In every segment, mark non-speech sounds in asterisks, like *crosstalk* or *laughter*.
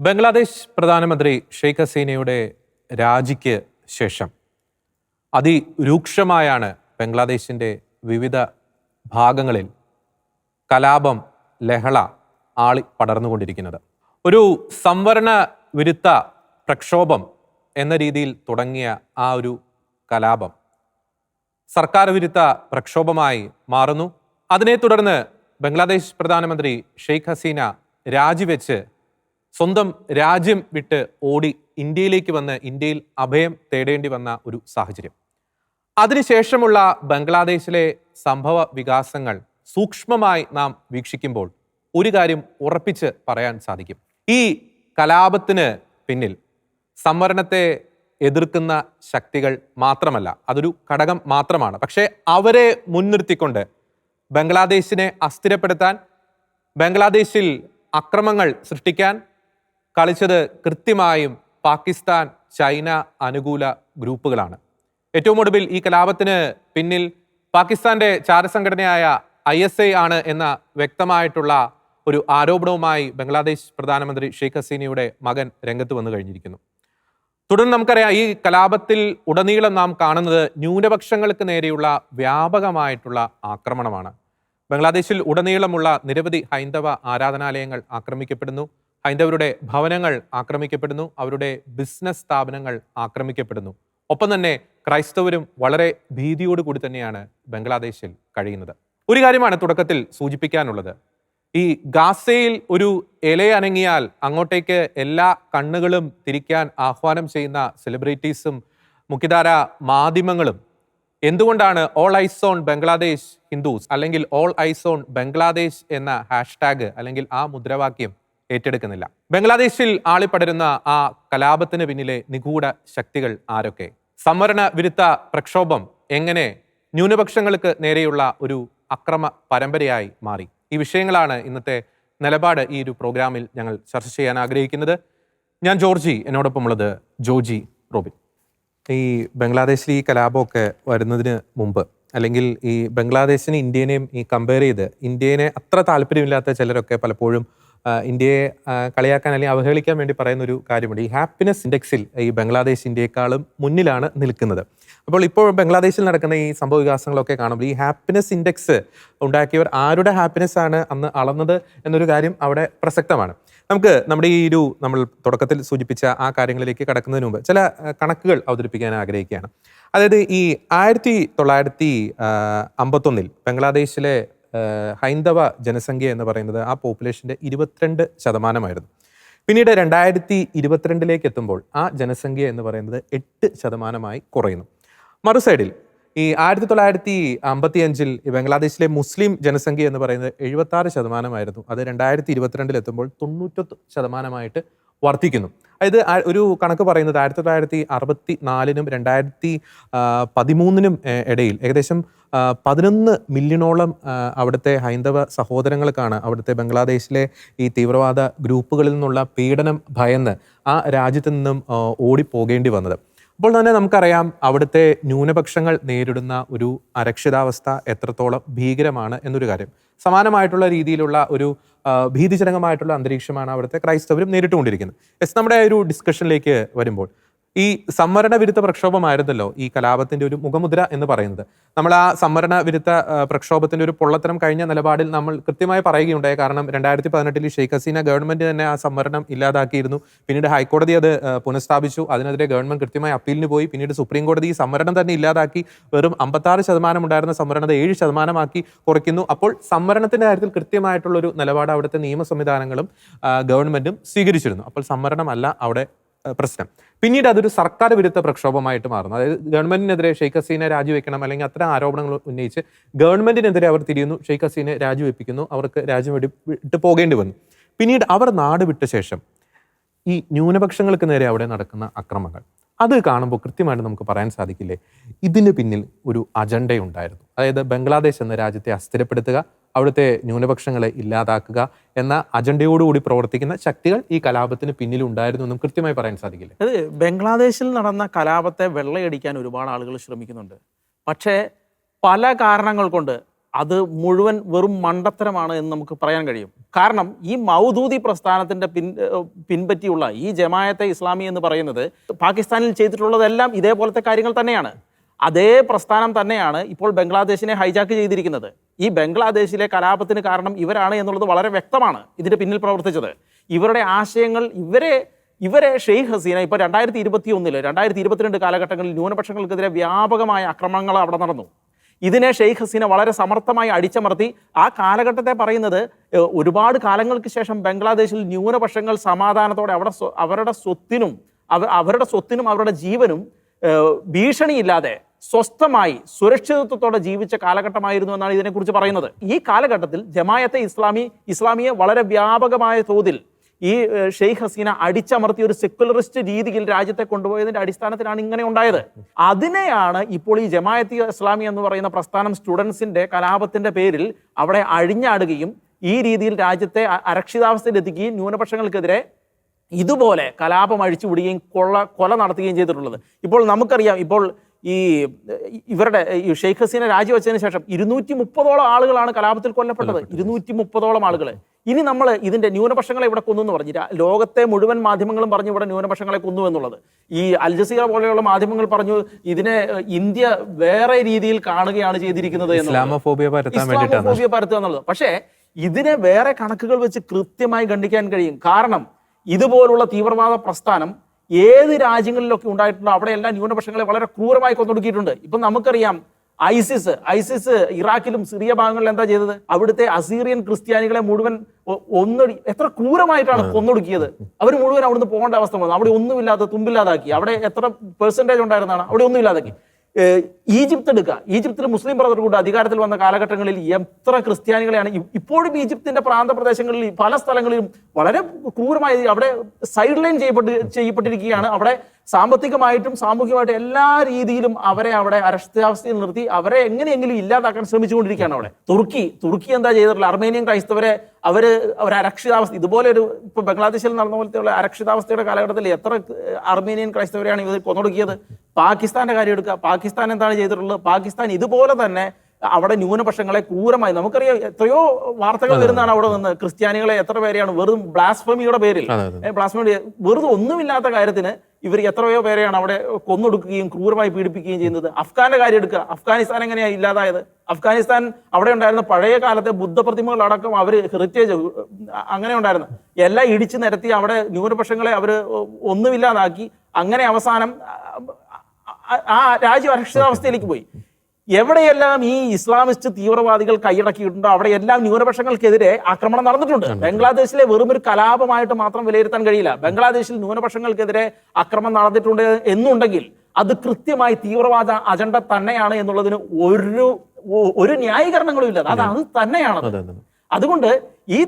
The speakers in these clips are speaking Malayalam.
ബംഗ്ലാദേശ് പ്രധാനമന്ത്രി ഷെയ്ഖ് ഹസീനയുടെ രാജിക്ക് ശേഷം അതിരൂക്ഷമായാണ് ബംഗ്ലാദേശിന്റെ വിവിധ ഭാഗങ്ങളിൽ കലാപം ലഹള ആളി പടർന്നുകൊണ്ടിരിക്കുന്നത്. ഒരു സംവരണ വിരുദ്ധ പ്രക്ഷോഭം എന്ന രീതിയിൽ തുടങ്ങിയ ആ ഒരു കലാപം സർക്കാർ വിരുദ്ധ പ്രക്ഷോഭമായി മാറുന്നു. അതിനെ തുടർന്ന് ബംഗ്ലാദേശ് പ്രധാനമന്ത്രി ഷെയ്ഖ് ഹസീന രാജിവെച്ച് സ്വന്തം രാജ്യം വിട്ട് ഓടി ഇന്ത്യയിലേക്ക് വന്ന് ഇന്ത്യയിൽ അഭയം തേടേണ്ടി വന്ന ഒരു സാഹചര്യം. അതിനുശേഷമുള്ള ബംഗ്ലാദേശിലെ സംഭവ വികാസങ്ങൾ സൂക്ഷ്മമായി നാം വീക്ഷിക്കുമ്പോൾ ഒരു കാര്യം ഉറപ്പിച്ച് പറയാൻ സാധിക്കും. ഈ കലാപത്തിന് പിന്നിൽ സംവരണത്തെ എതിർക്കുന്ന ശക്തികൾ മാത്രമല്ല അതൊരു ഘടകം മാത്രമാണ്. പക്ഷേ അവരെ മുൻനിർത്തിക്കൊണ്ട് ബംഗ്ലാദേശിനെ അസ്ഥിരപ്പെടുത്താൻ ബംഗ്ലാദേശിൽ അക്രമങ്ങൾ സൃഷ്ടിക്കാൻ കളിച്ചത് കൃത്യമായും പാകിസ്ഥാൻ ചൈന അനുകൂല ഗ്രൂപ്പുകളാണ്. ഏറ്റവും ഒടുവിൽ ഈ കലാപത്തിന് പിന്നിൽ പാകിസ്ഥാന്റെ ചാരസംഘടനയായ ഐ എസ് ഐ ആണ് എന്ന വ്യക്തമായിട്ടുള്ള ഒരു ആരോപണവുമായി ബംഗ്ലാദേശ് പ്രധാനമന്ത്രി ഷെയ്ഖ് ഹസീനയുടെ മകൻ രംഗത്ത് വന്നു കഴിഞ്ഞിരിക്കുന്നു. തുടർന്ന് നമുക്കറിയാം ഈ കലാപത്തിൽ ഉടനീളം നാം കാണുന്നത് ന്യൂനപക്ഷങ്ങൾക്ക് നേരെയുള്ള വ്യാപകമായിട്ടുള്ള ആക്രമണമാണ്. ബംഗ്ലാദേശിൽ ഉടനീളമുള്ള നിരവധി ഹൈന്ദവ ആരാധനാലയങ്ങൾ ആക്രമിക്കപ്പെടുന്നു. ഹൈന്ദവരുടെ ഭവനങ്ങൾ ആക്രമിക്കപ്പെടുന്നു അവരുടെ ബിസിനസ് സ്ഥാപനങ്ങൾ ആക്രമിക്കപ്പെടുന്നു. ഒപ്പം തന്നെ ക്രൈസ്തവരും വളരെ ഭീതിയോട് കൂടി തന്നെയാണ് ബംഗ്ലാദേശിൽ കഴിയുന്നത്. ഒരു കാര്യമാണ് തുടക്കത്തിൽ സൂചിപ്പിക്കാനുള്ളത്. ഈ ഗാസയിൽ ഒരു ഇല അനങ്ങിയാൽ അങ്ങോട്ടേക്ക് എല്ലാ കണ്ണുകളും തിരിക്കാൻ ആഹ്വാനം ചെയ്യുന്ന സെലിബ്രിറ്റീസും മുഖ്യധാര മാധ്യമങ്ങളും എന്തുകൊണ്ടാണ് all eyes on Bangladesh Hindus അല്ലെങ്കിൽ ഓൾ ഐസ് ഓൺ ബംഗ്ലാദേശ് എന്ന ഹാഷ്ടാഗ് അല്ലെങ്കിൽ ആ മുദ്രാവാക്യം ഏറ്റെടുക്കുന്നില്ല. ബംഗ്ലാദേശിൽ ആളിപ്പടരുന്ന ആ കലാപത്തിന് പിന്നിലെ നിഗൂഢ ശക്തികൾ ആരൊക്കെ? സംവരണ വിരുദ്ധ പ്രക്ഷോഭം എങ്ങനെ ന്യൂനപക്ഷങ്ങൾക്ക് നേരെയുള്ള ഒരു അക്രമ പരമ്പരയായി മാറി? ഈ വിഷയങ്ങളാണ് ഇന്നത്തെ നിലപാട് ഈ ഒരു പ്രോഗ്രാമിൽ ഞങ്ങൾ ചർച്ച ചെയ്യാൻ ആഗ്രഹിക്കുന്നത്. ഞാൻ ജോർജി എന്നോടൊപ്പം ഉള്ളത് ജോർജി റോബിൻ. ഈ ബംഗ്ലാദേശിൽ ഈ കലാപമൊക്കെ വരുന്നതിന് മുമ്പ് അല്ലെങ്കിൽ ഈ ബംഗ്ലാദേശിന് ഇന്ത്യനെയും ഈ കമ്പയർ ചെയ്ത് ഇന്ത്യനെ അത്ര താല്പര്യമില്ലാത്ത ചിലരൊക്കെ പലപ്പോഴും ഇന്ത്യയെ കളിയാക്കാൻ അല്ലെങ്കിൽ അവഹേളിക്കാൻ വേണ്ടി പറയുന്ന ഒരു കാര്യമുണ്ട്. ഈ ഹാപ്പിനെസ് ഇൻഡെക്സിൽ ഈ ബംഗ്ലാദേശ് ഇന്ത്യയെക്കാളും മുന്നിലാണ് നിൽക്കുന്നത്. അപ്പോൾ ഇപ്പോൾ ബംഗ്ലാദേശിൽ നടക്കുന്ന ഈ സംഭവ വികാസങ്ങളൊക്കെ കാണുമ്പോൾ ഈ ഹാപ്പിനെസ് ഇൻഡെക്സ് ഉണ്ടാക്കിയവർ ആരുടെ ഹാപ്പിനെസ് ആണ് അന്ന് അളന്നത് എന്നൊരു കാര്യം അവിടെ പ്രസക്തമാണ്. നമുക്ക് നമ്മുടെ ഈ ഒരു നമ്മൾ തുടക്കത്തിൽ സൂചിപ്പിച്ച ആ കാര്യങ്ങളിലേക്ക് കടക്കുന്നതിന് മുമ്പ് ചില കണക്കുകൾ അവതരിപ്പിക്കാൻ ആഗ്രഹിക്കുകയാണ്. അതായത് ഈ ആയിരത്തി തൊള്ളായിരത്തി അമ്പത്തൊന്നിൽ ബംഗ്ലാദേശിലെ ഹൈന്ദവ ജനസംഖ്യ എന്ന് പറയുന്നത് ആ പോപ്പുലേഷന്റെ ഇരുപത്തിരണ്ട് ശതമാനമായിരുന്നു. പിന്നീട് രണ്ടായിരത്തി ഇരുപത്തിരണ്ടിലേക്ക് എത്തുമ്പോൾ ആ ജനസംഖ്യ എന്ന് പറയുന്നത് എട്ട് ശതമാനമായി കുറയുന്നു. മറു സൈഡിൽ ഈ ആയിരത്തി തൊള്ളായിരത്തി അമ്പത്തി അഞ്ചിൽ ബംഗ്ലാദേശിലെ മുസ്ലിം ജനസംഖ്യ എന്ന് പറയുന്നത് എഴുപത്തി ആറ് ശതമാനമായിരുന്നു. അത് രണ്ടായിരത്തി ഇരുപത്തിരണ്ടിൽ എത്തുമ്പോൾ തൊണ്ണൂറ്റൊത്ത് ശതമാനമായിട്ട് വർദ്ധിക്കുന്നു. അതായത് ഒരു കണക്ക് പറയുന്നത് ആയിരത്തി തൊള്ളായിരത്തി അറുപത്തി നാലിനും രണ്ടായിരത്തി പതിമൂന്നിനും ഇടയിൽ ഏകദേശം പതിനൊന്ന് മില്യണോളം അവിടുത്തെ ഹൈന്ദവ സഹോദരങ്ങൾക്കാണ് അവിടുത്തെ ബംഗ്ലാദേശിലെ ഈ തീവ്രവാദ ഗ്രൂപ്പുകളിൽ നിന്നുള്ള പീഡനം ഭയന്ന് ആ രാജ്യത്ത് നിന്നും ഓടിപ്പോകേണ്ടി വന്നത്. അപ്പോൾ തന്നെ നമുക്കറിയാം അവിടുത്തെ ന്യൂനപക്ഷങ്ങൾ നേരിടുന്ന ഒരു അരക്ഷിതാവസ്ഥ എത്രത്തോളം ഭീകരമാണ് എന്നൊരു കാര്യം. സമാനമായിട്ടുള്ള രീതിയിലുള്ള ഒരു ഭീതിജനകമായിട്ടുള്ള അന്തരീക്ഷമാണ് അവിടുത്തെ ക്രൈസ്തവരും നേരിട്ടുകൊണ്ടിരിക്കുന്നത്. എസ് നമ്മുടെ ഒരു ഡിസ്കഷനിലേക്ക് വരുമ്പോൾ ഈ സംവരണ വിരുദ്ധ പ്രക്ഷോഭമായിരുന്നല്ലോ ഈ കലാപത്തിന്റെ ഒരു മുഖമുദ്ര എന്ന് പറയുന്നത്. നമ്മൾ ആ സംവരണ വിരുദ്ധ പ്രക്ഷോഭത്തിന്റെ ഒരു പൊള്ളത്തരം കഴിഞ്ഞ നിലപാടിൽ നമ്മൾ കൃത്യമായി പറയുകയുണ്ടായി. കാരണം രണ്ടായിരത്തി പതിനെട്ടിൽ ഷെയ്ഖ് ഹസീന ഗവൺമെന്റ് തന്നെ ആ സംവരണം ഇല്ലാതാക്കിയിരുന്നു. പിന്നീട് ഹൈക്കോടതി അത് പുനഃസ്ഥാപിച്ചു. അതിനെതിരെ ഗവൺമെന്റ് കൃത്യമായി അപ്പീലിന് പോയി. പിന്നീട് സുപ്രീം കോടതി ഈ സംവരണം തന്നെ ഇല്ലാതാക്കി. വെറും അമ്പത്താറ് ശതമാനം ഉണ്ടായിരുന്ന സംവരണത ഏഴ് ശതമാനമാക്കി കുറയ്ക്കുന്നു. അപ്പോൾ സംവരണത്തിന്റെ കാര്യത്തിൽ കൃത്യമായിട്ടുള്ള ഒരു നിലപാട് അവിടുത്തെ നിയമ സംവിധാനങ്ങളും ഗവൺമെന്റും സ്വീകരിച്ചിരുന്നു. അപ്പോൾ സംവരണമല്ല അവിടെ പ്രശ്നം. പിന്നീട് അതൊരു സർക്കാർ വിരുദ്ധ പ്രക്ഷോഭമായിട്ട് മാറുന്നു. അതായത് ഗവൺമെന്റിനെതിരെ ഷെയ്ഖ് ഹസീനെ രാജിവെക്കണം അല്ലെങ്കിൽ അത്തരം ആരോപണങ്ങൾ ഉന്നയിച്ച് ഗവൺമെന്റിനെതിരെ അവർ തിരിയുന്നു ഷെയ്ഖ് ഹസീനെ രാജിവെപ്പിക്കുന്നു അവർക്ക് രാജ്യം വിട്ട് പോകേണ്ടി വന്നു. പിന്നീട് അവർ നാട് വിട്ട ശേഷം ഈ ന്യൂനപക്ഷങ്ങൾക്ക് നേരെ അവിടെ നടക്കുന്ന അക്രമങ്ങൾ അത് കാണുമ്പോൾ കൃത്യമായിട്ട് നമുക്ക് പറയാൻ സാധിക്കില്ലേ? ഇതിന് പിന്നിൽ ഒരു അജണ്ടയുണ്ടായിരുന്നു. അതായത് ബംഗ്ലാദേശ് എന്ന രാജ്യത്തെ അസ്ഥിരപ്പെടുത്തുക അവിടുത്തെ ന്യൂനപക്ഷങ്ങളെ ഇല്ലാതാക്കുക എന്ന അജണ്ടയോടുകൂടി പ്രവർത്തിക്കുന്ന ശക്തികൾ ഈ കലാപത്തിന് പിന്നിലുണ്ടായിരുന്നു എന്നും കൃത്യമായി പറയാൻ സാധിക്കില്ല? അത് ബംഗ്ലാദേശിൽ നടന്ന കലാപത്തെ വെള്ളയടിക്കാൻ ഒരുപാട് ആളുകൾ ശ്രമിക്കുന്നുണ്ട്. പക്ഷേ പല കാരണങ്ങൾ കൊണ്ട് അത് മുഴുവൻ വെറും മണ്ടത്തരമാണ് എന്ന് നമുക്ക് പറയാൻ കഴിയും. കാരണം ഈ മൗദൂദി പ്രസ്ഥാനത്തിന്റെ പിൻ പിൻപറ്റിയുള്ള ഈ ജമായത്തെ ഇസ്ലാമി എന്ന് പറയുന്നത് പാകിസ്ഥാനിൽ ചെയ്തിട്ടുള്ളതെല്ലാം ഇതേപോലത്തെ കാര്യങ്ങൾ തന്നെയാണ്. അതേ പ്രസ്ഥാനം തന്നെയാണ് ഇപ്പോൾ ബംഗ്ലാദേശിനെ ഹൈജാക്ക് ചെയ്തിരിക്കുന്നത്. ഈ ബംഗ്ലാദേശിലെ കലാപത്തിന് കാരണം ഇവരാണ് എന്നുള്ളത് വളരെ വ്യക്തമാണ് ഇതിന്റെ പിന്നിൽ പ്രവർത്തിച്ചത്. ഇവരുടെ ആശയങ്ങൾ ഇവരെ ഇവരെ ഷെയ്ഖ് ഹസീന ഇപ്പോൾ രണ്ടായിരത്തി ഇരുപത്തി ഒന്നിൽ രണ്ടായിരത്തി ഇരുപത്തിരണ്ട് കാലഘട്ടങ്ങളിൽ ന്യൂനപക്ഷങ്ങൾക്കെതിരെ വ്യാപകമായ അക്രമങ്ങൾ അവിടെ നടന്നു. ഇതിനെ ഷെയ്ഖ് ഹസീന വളരെ സമർത്ഥമായി അടിച്ചമർത്തി. ആ കാലഘട്ടത്തെ പറയുന്നത് ഒരുപാട് കാലങ്ങൾക്ക് ശേഷം ബംഗ്ലാദേശിൽ ന്യൂനപക്ഷങ്ങൾ സമാധാനത്തോടെ അവിടെ അവരുടെ സ്വത്തിനും അവ അവരുടെ സ്വത്തിനും അവരുടെ ജീവനും ഭീഷണിയില്ലാതെ സ്വസ്ഥമായി സുരക്ഷിതത്വത്തോടെ ജീവിച്ച കാലഘട്ടമായിരുന്നു എന്നാണ് ഇതിനെക്കുറിച്ച് പറയുന്നത്. ഈ കാലഘട്ടത്തിൽ ജമായത്തെ ഇസ്ലാമി ഇസ്ലാമിയെ വളരെ വ്യാപകമായ തോതിൽ ഈ ഷെയ്ഖ് ഹസീന അടിച്ചമർത്തിയ ഒരു സെക്യുലറിസ്റ്റ് രീതിയിൽ രാജ്യത്തെ കൊണ്ടുപോയതിന്റെ അടിസ്ഥാനത്തിലാണ് ഇങ്ങനെ ഉണ്ടായത്. അതിനെയാണ് ഇപ്പോൾ ഈ ജമായത്തി ഇസ്ലാമി എന്ന് പറയുന്ന പ്രസ്ഥാനം സ്റ്റുഡൻസിന്റെ കലാപത്തിന്റെ പേരിൽ അവിടെ അഴിഞ്ഞാടുകയും ഈ രീതിയിൽ രാജ്യത്തെ അരക്ഷിതാവസ്ഥയിലെത്തിക്കുകയും ന്യൂനപക്ഷങ്ങൾക്കെതിരെ ഇതുപോലെ കലാപം അഴിച്ചുവിടുകയും കൊള്ള കൊല നടത്തുകയും ചെയ്തിട്ടുള്ളത്. ഇപ്പോൾ നമുക്കറിയാം ഇപ്പോൾ ഈ ഇവരുടെ ഈ ഷെയ്ഖ് ഹസീന രാജിവെച്ചതിന് ശേഷം ഇരുന്നൂറ്റി മുപ്പതോളം ആളുകളാണ് കലാപത്തിൽ കൊല്ലപ്പെട്ടത്. ഇരുന്നൂറ്റി മുപ്പതോളം ആളുകൾ ഇനി നമ്മൾ ഇതിന്റെ ന്യൂനപക്ഷങ്ങളെ ഇവിടെ കൊന്നു എന്ന് പറഞ്ഞു ലോകത്തെ മുഴുവൻ മാധ്യമങ്ങളും പറഞ്ഞു ഇവിടെ ന്യൂനപക്ഷങ്ങളെ കൊന്നു എന്നുള്ളത്. ഈ അൽ ജസീറ പോലെയുള്ള മാധ്യമങ്ങൾ പറഞ്ഞു ഇതിനെ ഇന്ത്യ വേറെ രീതിയിൽ കാണുകയാണ് ചെയ്തിരിക്കുന്നത് ഇസ്ലാമോഫോബിയ പരത്തുക എന്നുള്ളത്. പക്ഷേ ഇതിനെ വേറെ കണക്കുകൾ വെച്ച് കൃത്യമായി ഖണ്ഡിക്കാൻ കഴിയും. കാരണം ഇതുപോലുള്ള തീവ്രവാദ പ്രസ്ഥാനം ഏത് രാജ്യങ്ങളിലൊക്കെ ഉണ്ടായിട്ടുണ്ടോ അവിടെയെല്ലാം ന്യൂനപക്ഷങ്ങളെ വളരെ ക്രൂരമായി കൊന്നൊടുക്കിയിട്ടുണ്ട്. ഇപ്പൊ നമുക്കറിയാം ഐസിസ് ഐസിസ് ഇറാഖിലും സിറിയ ഭാഗങ്ങളിലും എന്താ ചെയ്തത്? അവിടുത്തെ അസീറിയൻ ക്രിസ്ത്യാനികളെ മുഴുവൻ ഒന്നൊടി എത്ര ക്രൂരമായിട്ടാണ് കൊന്നൊടുക്കിയത്? അവർ മുഴുവൻ അവിടുന്ന് പോകേണ്ട അവസ്ഥ വന്നു. അവിടെ ഒന്നുമില്ലാതെ തുമ്പില്ലാതാക്കി. അവിടെ എത്ര പെർസെന്റേജ് ഉണ്ടായിരുന്നാണ്? അവിടെ ഒന്നുമില്ലാതാക്കി. ഈജിപ്ത് എടുക്കുക. ഈജിപ്തിൽ മുസ്ലിം ബ്രദർഹുഡ് അധികാരത്തിൽ വന്ന കാലഘട്ടങ്ങളിൽ എത്ര ക്രിസ്ത്യാനികളെയാണ് ഇപ്പോഴും ഈജിപ്തിന്റെ പ്രാന്തപ്രദേശങ്ങളിൽ പല സ്ഥലങ്ങളിലും വളരെ ക്രൂരമായി അവിടെ സൈഡ് ലൈൻ ചെയ്യപ്പെട്ട് ചെയ്യപ്പെട്ടിരിക്കുകയാണ്. അവിടെ സാമ്പത്തികമായിട്ടും സാമൂഹികമായിട്ടും എല്ലാ രീതിയിലും അവരെ അവിടെ അരക്ഷിതാവസ്ഥയിൽ നിർത്തി അവരെ എങ്ങനെയെങ്കിലും ഇല്ലാതാക്കാൻ ശ്രമിച്ചുകൊണ്ടിരിക്കുകയാണ് അവിടെ. തുർക്കി തുർക്കി എന്താ ചെയ്തിട്ടുള്ള അർമേനിയൻ ക്രൈസ്തവരെ അവർ ഒരു അരക്ഷിതാവസ്ഥ ഇതുപോലെ ഒരു ഇപ്പൊ ബംഗ്ലാദേശിൽ നടന്ന പോലത്തെ അരക്ഷിതാവസ്ഥയുടെ കാലഘട്ടത്തിൽ എത്ര അർമേനിയൻ ക്രൈസ്തവരെയാണ് ഇവർ കൊന്നൊടുക്കിയത്? പാകിസ്ഥാന്റെ കാര്യം എടുക്കുക. പാകിസ്ഥാൻ എന്താണ് ചെയ്തിട്ടുള്ളത് പാകിസ്ഥാൻ ഇതുപോലെ തന്നെ അവിടെ ന്യൂനപക്ഷങ്ങളെ ക്രൂരമായി നമുക്കറിയാം എത്രയോ വാർത്തകൾ വരുന്നതാണ് അവിടെ നിന്ന്. ക്രിസ്ത്യാനികളെ എത്ര പേരെയാണ് വെറും ബ്ലാസ്ഫമിയുടെ പേരിൽ. അതെ, അതെ. ബ്ലാസ്ഫമി വെറുതെ ഒന്നുമില്ലാത്ത കാര്യത്തിന് ഇവർ എത്രയോ പേരെയാണ് അവിടെ കൊന്നൊടുക്കുകയും ക്രൂരമായി പീഡിപ്പിക്കുകയും ചെയ്യുന്നത്. അഫ്ഗാന്റെ കാര്യം എടുക്കുക. അഫ്ഗാനിസ്ഥാൻ എങ്ങനെയാണ് ഇല്ലാതായത്? അഫ്ഗാനിസ്ഥാൻ അവിടെ ഉണ്ടായിരുന്ന പഴയ കാലത്തെ ബുദ്ധപ്രതിമകൾ അടക്കം അവർ ഹെറിറ്റേജ് അങ്ങനെ ഉണ്ടായിരുന്നു. എല്ലാം ഇടിച്ചു നിരത്തി അവിടെ ന്യൂനപക്ഷങ്ങളെ അവർ ഒന്നുമില്ലാതാക്കി. അങ്ങനെ അവസാനം ആ- രാജ്യം അരക്ഷിതാവസ്ഥയിലേക്ക് പോയി. എവിടെയെല്ലാം ഈ ഇസ്ലാമിസ്റ്റ് തീവ്രവാദികൾ കൈയടക്കിയിട്ടുണ്ടോ അവിടെയെല്ലാം ന്യൂനപക്ഷങ്ങൾക്കെതിരെ ആക്രമണം നടന്നിട്ടുണ്ട്. ബംഗ്ലാദേശിലെ വെറും ഒരു കലാപമായിട്ട് മാത്രം വിലയിരുത്താൻ കഴിയില്ല. ബംഗ്ലാദേശിൽ ന്യൂനപക്ഷങ്ങൾക്കെതിരെ ആക്രമണം നടന്നിട്ടുണ്ട് എന്നുണ്ടെങ്കിൽ അത് കൃത്യമായി തീവ്രവാദ അജണ്ട തന്നെയാണ് എന്നുള്ളതിന് ഒരു ഒരു ന്യായീകരണങ്ങളും ഇല്ല. അത് അത് തന്നെയാണ്. അതെ അതെ. അതുകൊണ്ട് ഈ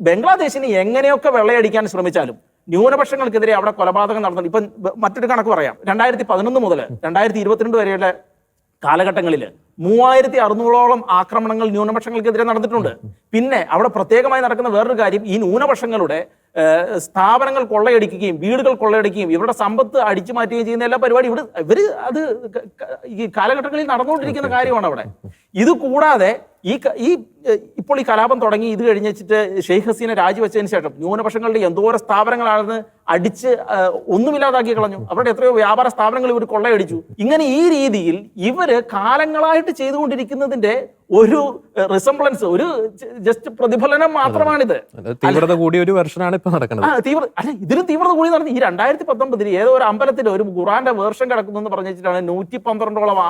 ബംഗ്ലാദേശിന് എങ്ങനെയൊക്കെ വെള്ളയടിക്കാൻ ശ്രമിച്ചാലും ന്യൂനപക്ഷങ്ങൾക്കെതിരെ അവിടെ കൊലപാതകം നടന്നു ഇപ്പം മറ്റൊരു കണക്ക് പറയാം. രണ്ടായിരത്തി പതിനൊന്ന് മുതൽ രണ്ടായിരത്തി ഇരുപത്തിരണ്ട് വരെയുള്ള കാലഘട്ടങ്ങളിൽ മൂവായിരത്തി അറുന്നൂറോളം ആക്രമണങ്ങൾ ന്യൂനപക്ഷങ്ങൾക്കെതിരെ നടന്നിട്ടുണ്ട്. പിന്നെ അവിടെ പ്രത്യേകമായി നടക്കുന്ന വേറൊരു കാര്യം ഈ ന്യൂനപക്ഷങ്ങളുടെ സ്ഥാപനങ്ങൾ കൊള്ളയടിക്കുകയും വീടുകൾ കൊള്ളയടിക്കുകയും ഇവരുടെ സമ്പത്ത് അടിച്ചു മാറ്റുകയും ചെയ്യുന്ന എല്ലാ പരിപാടി ഇവിടെ ഇവർ അത് ഈ കാലഘട്ടങ്ങളിൽ നടന്നുകൊണ്ടിരിക്കുന്ന കാര്യമാണ് അവിടെ. ഇത് കൂടാതെ ഈ ഈ ഇപ്പോൾ ഈ കലാപം തുടങ്ങി ഇത് കഴിഞ്ഞ് വെച്ചിട്ട് ഷെയ്ഖ് ഹസീന രാജിവെച്ചതിന് ശേഷം ന്യൂനപക്ഷങ്ങളുടെ എന്തോരം സ്ഥാപനങ്ങളാണെന്ന് അടിച്ച് ഒന്നുമില്ലാതാക്കി കളഞ്ഞു. അവരുടെ എത്രയോ വ്യാപാര സ്ഥാപനങ്ങൾ ഇവർ കൊള്ളയടിച്ചു. ഇങ്ങനെ ഈ രീതിയിൽ ഇവർ കാലങ്ങളായിട്ട് ചെയ്തുകൊണ്ടിരിക്കുന്നതിന്റെ ഒരു റിസംബ്ലൻസ് ഒരു ജസ്റ്റ് പ്രതിഫലനം മാത്രമാണിത്. തീവ്രത കൂടിയ ഒരു വെർഷനാണ് ഇപ്പൊ നടക്കുന്നത്. തീവ്രത തീവ്ര അല്ല ഇതിലും തീവ്രത കൂടി നടന്നു. ഈ രണ്ടായിരത്തി പത്തൊമ്പതിൽ ഏതോ ഒരു അമ്പലത്തിൽ ഒരു ഖുറാന്റെ വേർഷൻ കിടക്കുന്നു എന്ന് പറഞ്ഞു വെച്ചിട്ടാണ് നൂറ്റി പന്ത്രണ്ടോളം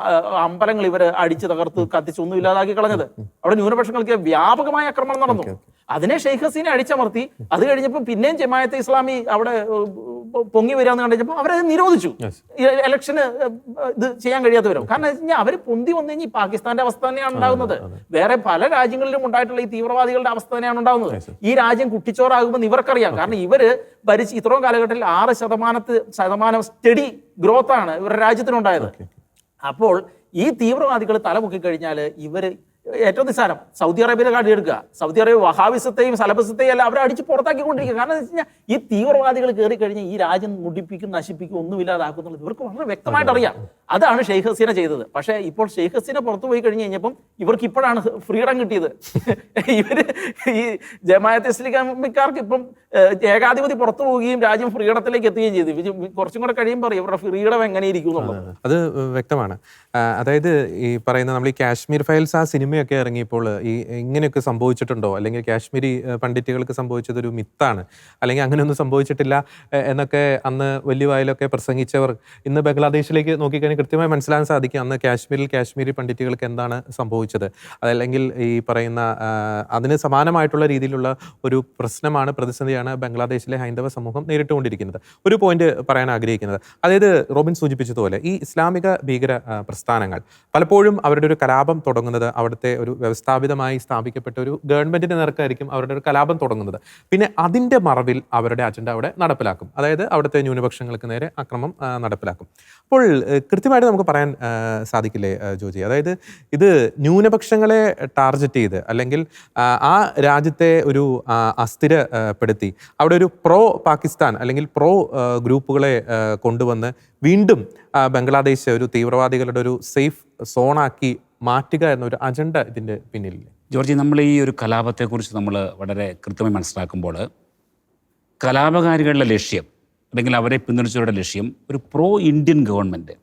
അമ്പലങ്ങൾ ഇവർ അടിച്ച് തകർത്ത് കത്തിച്ച് ഒന്നും ഇല്ലാതാക്കി കളഞ്ഞത് അവിടെ ന്യൂനപക്ഷങ്ങൾക്ക് വ്യാപകമായ ആക്രമണം നടന്നു. അതിനെ ഷെയ്ഖ് ഹസീനെ അടിച്ചമർത്തി. അത് കഴിഞ്ഞപ്പോൾ പിന്നെയും ജമായത്തെ ഇസ്ലാമി അവിടെ പൊങ്ങി വരാന്ന് കണ്ടപ്പോൾ അവരത് നിരോധിച്ചു. ഇലക്ഷന് ഇത് ചെയ്യാൻ കഴിയാത്തവരും. കാരണം കഴിഞ്ഞാൽ അവർ പൊന്തി വന്നു കഴിഞ്ഞാൽ പാകിസ്ഥാന്റെ അവസ്ഥ തന്നെയാണ് ഉണ്ടാകുന്നത്. വേറെ പല രാജ്യങ്ങളിലും ഉണ്ടായിട്ടുള്ള ഈ തീവ്രവാദികളുടെ അവസ്ഥ തന്നെയാണ് ഉണ്ടാകുന്നത്. ഈ രാജ്യം കുട്ടിച്ചോറാകുമെന്ന് ഇവർക്കറിയാം. കാരണം ഇവർ ഭരിച്ച് ഇത്രയും കാലഘട്ടത്തിൽ ആറ് ശതമാനത്ത് ശതമാനം സ്റ്റഡി ഗ്രോത്ത് ആണ് ഇവരുടെ രാജ്യത്തിനുണ്ടായത്. അപ്പോൾ ഈ തീവ്രവാദികൾ തലമുക്കി കഴിഞ്ഞാൽ ഇവർ ഏറ്റവും നിസ്സാരം. സൗദി അറേബ്യയിലെ കാട്ടി എടുക്കുക. സൗദി അറേബ്യ വഹാബിസത്തെയും സലബസത്തെയും എല്ലാം അവരെ അടിച്ച് പുറത്താക്കിക്കൊണ്ടിരിക്കുക. കാരണം എന്ന് വെച്ച് കഴിഞ്ഞാൽ ഈ തീവ്രവാദികൾ കയറി കഴിഞ്ഞാൽ ഈ രാജ്യം മുടിപ്പിക്കും നശിപ്പിക്കും ഒന്നുമില്ലാതാക്കുന്നുള്ളത് ഇവർക്ക് വളരെ വ്യക്തമായിട്ട് അറിയാം. അതാണ് ഷെയ്ഖ് ഹസീന ചെയ്തത്. പക്ഷേ ഇപ്പോൾ ഷെയ്ഖ് ഹസീന പുറത്തു പോയി കഴിഞ്ഞ് കഴിഞ്ഞപ്പം ഇവർക്ക് ഇപ്പോഴാണ് ഫ്രീഡം കിട്ടിയത്. *laughs* ഇവർ ഈ ജമാഅത്ത് ഇസ്ലാമിക്കാർക്ക് ഇപ്പം ഏകാധിപതി പുറത്തു പോവുകയും രാജ്യം ഫ്രീഡത്തിലേക്ക് എത്തുകയും ചെയ്തു. കുറച്ചും കൂടെ കഴിയുമ്പോൾ അറിയാം ഇവരുടെ ഫ്രീഡം എങ്ങനെ ഇരിക്കും അത് വ്യക്തമാണ്. അതായത് ഈ പറയുന്ന നമ്മൾ ഈ കാശ്മീർ ഫയൽസ് ആ സിനിമയൊക്കെ ഇറങ്ങിയപ്പോൾ ഈ ഇങ്ങനെയൊക്കെ സംഭവിച്ചിട്ടുണ്ടോ? അല്ലെങ്കിൽ കാശ്മീരി പണ്ഡിറ്റുകൾക്ക് സംഭവിച്ചത് ഒരു മിത്താണ്. അല്ലെങ്കിൽ അങ്ങനെയൊന്നും സംഭവിച്ചിട്ടില്ല എന്നൊക്കെ അന്ന് വലിയ വായിലൊക്കെ പ്രസംഗിച്ചവർ ഇന്ന് ബംഗ്ലാദേശിലേക്ക് നോക്കിക്കഴിഞ്ഞാൽ കൃത്യമായി മനസ്സിലാക്കാൻ സാധിക്കും അന്ന് കാശ്മീരിൽ കാശ്മീരി പണ്ഡിറ്റുകൾക്ക് എന്താണ് സംഭവിച്ചത്. അതല്ലെങ്കിൽ ഈ പറയുന്ന അതിന് സമാനമായിട്ടുള്ള രീതിയിലുള്ള ഒരു പ്രശ്നമാണ് പ്രതിസന്ധിയാണ് ബംഗ്ലാദേശിലെ ഹൈന്ദവ സമൂഹം നേരിട്ടുകൊണ്ടിരിക്കുന്നത്. ഒരു പോയിന്റ് പറയാൻ ആഗ്രഹിക്കുന്നത്. അതായത് റോബിൻ സൂചിപ്പിച്ചതുപോലെ ഈ ഇസ്ലാമിക ഭീകര പ്രസ്ഥാനങ്ങൾ പലപ്പോഴും അവരുടെ ഒരു കലാപം തുടങ്ങുന്നത് അവിടുത്തെ ഒരു വ്യവസ്ഥാപിതമായി സ്ഥാപിക്കപ്പെട്ട ഒരു ഗവൺമെന്റിന്റെ നേർക്കായിരിക്കും അവരുടെ ഒരു കലാപം തുടങ്ങുന്നത്. പിന്നെ അതിന്റെ മറവിൽ അവരുടെ അജണ്ട അവിടെ നടപ്പിലാക്കും. അതായത് അവിടുത്തെ ന്യൂനപക്ഷങ്ങൾക്ക് നേരെ അക്രമം നടപ്പിലാക്കും. അപ്പോൾ കൃത്യമായിട്ട് നമുക്ക് പറയാൻ സാധിക്കില്ലേ ജോജി? അതായത് ഇത് ന്യൂനപക്ഷങ്ങളെ ടാർഗറ്റ് ചെയ്ത് അല്ലെങ്കിൽ ആ, രാജ്യത്തെ ഒരു അസ്ഥിരപ്പെടുത്തി അവിടെ ഒരു പ്രോ പാകിസ്ഥാൻ അല്ലെങ്കിൽ പ്രോ ഗ്രൂപ്പുകളെ കൊണ്ടുവന്ന് വീണ്ടും ബംഗ്ലാദേശ് ഒരു തീവ്രവാദികളുടെ ഒരു സേഫ് സോണാക്കി മാറ്റുക എന്നൊരു അജണ്ട ഇതിന്റെ പിന്നിലില്ലേ ജോർജി നമ്മൾ ഈ ഒരു കലാപത്തെക്കുറിച്ച് നമ്മൾ വളരെ കൃത്യമായി മനസ്സിലാക്കുമ്പോൾ കലാപകാരികളുടെ ലക്ഷ്യം അല്ലെങ്കിൽ അവരെ പിന്തുണച്ചവരുടെ ലക്ഷ്യം ഒരു പ്രോ ഇന്ത്യൻ ഗവൺമെന്റ്.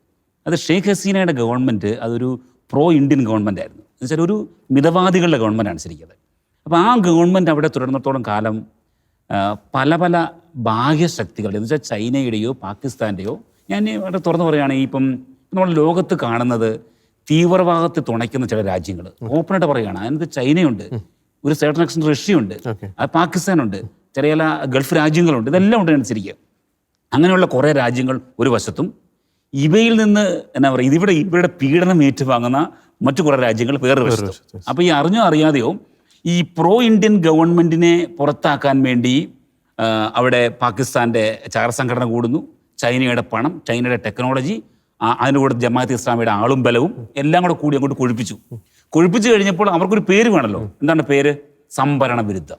അത് ഷെയ്ഖ് ഹസീനയുടെ ഗവൺമെന്റ് അതൊരു പ്രോ ഇന്ത്യൻ ഗവൺമെന്റ് ആയിരുന്നു. എന്ന് വെച്ചാൽ ഒരു മിതവാദികളുടെ ഗവൺമെന്റാണ് ശരിക്കത്. അപ്പോൾ ആ ഗവൺമെന്റ് അവിടെ തുടർന്നിടത്തോളം കാലം പല പല ബാഹ്യശക്തികളുടെ എന്ന് വെച്ചാൽ ചൈനയുടെയോ പാകിസ്ഥാന്റെയോ ഞാൻ ഇവിടെ തുറന്നു പറയുകയാണെങ്കിൽ ഇപ്പം നമ്മൾ ലോകത്ത് കാണുന്നത് തീവ്രവാദത്തെ തുണയ്ക്കുന്ന ചില രാജ്യങ്ങൾ ഓപ്പണായിട്ട് പറയുകയാണ്. അതിനകത്ത് ചൈനയുണ്ട് ഒരു സേട്ടൻ എക്സ്റ്റൻ റഷ്യയുണ്ട് അത് പാകിസ്ഥാനുണ്ട് ചില ചില ഗൾഫ് രാജ്യങ്ങളുണ്ട് ഇതെല്ലാം ഉണ്ട് അനുസരിക്കുക അങ്ങനെയുള്ള കുറേ രാജ്യങ്ങൾ ഒരു വശത്തും ഇവയിൽ നിന്ന് എന്നാ പറയുക ഇതിവിടെ ഇവരുടെ പീഡനം ഏറ്റുവാങ്ങുന്ന മറ്റു കുറേ രാജ്യങ്ങൾ വേറെ വശത്തും. അപ്പോൾ ഈ അറിഞ്ഞോ അറിയാതെയോ ഈ പ്രോ ഇന്ത്യൻ ഗവൺമെന്റിനെ പുറത്താക്കാൻ വേണ്ടി അവിടെ അവിടെ പാകിസ്ഥാന്റെ ചാരസംഘടന കൂടുന്നു. ചൈനയുടെ പണം ചൈനയുടെ ടെക്നോളജി അതിന്റെ കൂടെ ജമാഅത്ത് ഇസ്ലാമിയുടെ ആളും ബലവും എല്ലാം കൂടെ കൂടി അങ്ങോട്ട് കൊഴിപ്പിച്ചു. കൊഴിപ്പിച്ചു കഴിഞ്ഞപ്പോൾ അവർക്കൊരു പേര് വേണമല്ലോ എന്താണ് പേര്? സംഭരണ വിരുദ്ധ.